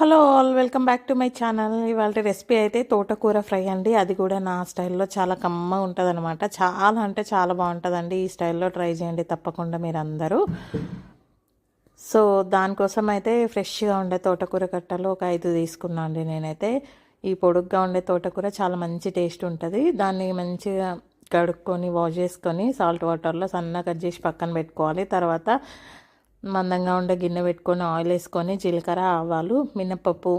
Hello all welcome back to my channel. ఇవాళ recipe అయితే తోటకూర ఫ్రై అండి. అది కూడా నా స్టైల్లో చాలా కమ్మ ఉంటుంది అనమాట చాలా అంటే చాలా బాగుంటుందండి. ఈ స్టైల్లో ట్రై చేయండి తప్పకుండా మీరందరూ. సో దానికోసం అయితే ఫ్రెష్గా ఉండే తోటకూర కట్టలు ఒక ఐదు తీసుకున్నాను అండి నేనైతే. ఈ పొడుగ్గా ఉండే తోటకూర చాలా మంచి టేస్ట్ ఉంటుంది. దాన్ని మంచిగా కడుక్కొని వాష్ చేసుకొని సాల్ట్ వాటర్లో సన్నగా కట్ చేసి పక్కన పెట్టుకోవాలి. తర్వాత మందంగా ఉండే గిన్నె పెట్టుకొని ఆయిల్ వేసుకొని జీలకర్ర ఆవాలు మినపప్పు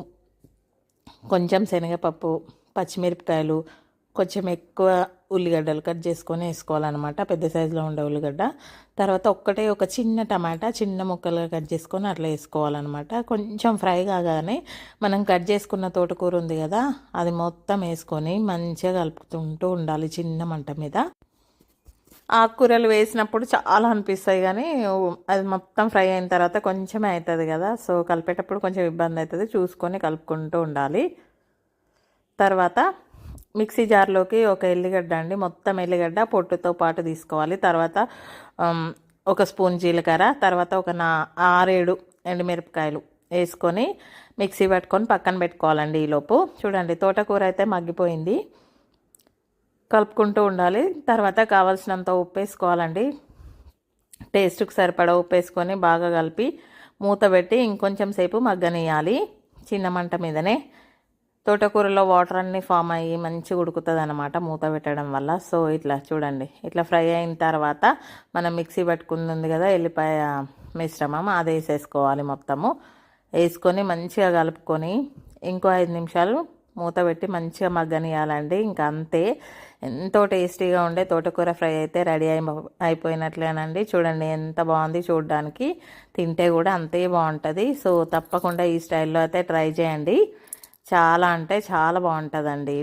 కొంచెం శనగపప్పు పచ్చిమిరపకాయలు కొంచెం ఎక్కువ ఉల్లిగడ్డలు కట్ చేసుకొని వేసుకోవాలన్నమాట. పెద్ద సైజులో ఉండే ఉల్లిగడ్డ. తర్వాత ఒక్కటే ఒక చిన్న టమాటా చిన్న ముక్కలుగా కట్ చేసుకొని అట్లా వేసుకోవాలన్నమాట. కొంచెం ఫ్రై కాగానే మనం కట్ చేసుకున్న తోటకూర ఉంది కదా అది మొత్తం వేసుకొని మంచిగా కలుపుతుంటూ ఉండాలి చిన్న మంట మీద. ఆకుకూరలు వేసినప్పుడు చాలా అనిపిస్తాయి కానీ అది మొత్తం ఫ్రై అయిన తర్వాత కొంచెమే అవుతుంది కదా. సో కలిపేటప్పుడు కొంచెం ఇబ్బంది అవుతుంది. చూసుకొని కలుపుకుంటూ ఉండాలి. తర్వాత మిక్సీ జార్లోకి ఒక ఎల్లిగడ్డ అండి. మొత్తం ఎల్లిగడ్డ పొట్టుతో పాటు తీసుకోవాలి. తర్వాత ఒక స్పూన్ జీలకర్ర తర్వాత ఒక నా ఆరేడు ఎండుమిరపకాయలు వేసుకొని మిక్సీ పట్టుకొని పక్కన పెట్టుకోవాలండి ఈలోపు చూడండి తోటకూర అయితే మగ్గిపోయింది. కలుపుకుంటూ ఉండాలి. తర్వాత కావాల్సినంత ఉప్పు వేసుకోవాలండి. టేస్ట్కి సరిపడా ఉప్పు వేసుకొని బాగా కలిపి మూత పెట్టి ఇంకొంచెం సేపు మగ్గనియాలి చిన్న మంట మీదనే. తోటకూరలో వాటర్ అన్నీ ఫామ్ అయ్యి మంచిగా ఉడుకుతుంది అనమాట మూత పెట్టడం వల్ల. సో ఇట్లా చూడండి. ఇట్లా ఫ్రై అయిన తర్వాత మనం మిక్సీ పట్టుకుంది కదా ఎల్లిపాయ మిశ్రమం అది వేసేసుకోవాలి మొత్తము. వేసుకొని మంచిగా కలుపుకొని ఇంకో ఐదు నిమిషాలు మూత పెట్టి మంచిగా మగ్గనియాలండి. ఇంకా అంతే. ఎంతో టేస్టీగా ఉండే తోటకూర ఫ్రై అయితే రెడీ అయి అయిపోయినట్లేనండి. చూడండి ఎంత బాగుంది చూడడానికి. తింటే కూడా అంతే బాగుంటుంది. సో తప్పకుండా ఈ స్టైల్లో అయితే ట్రై చేయండి. చాలా అంటే చాలా బాగుంటుందండి.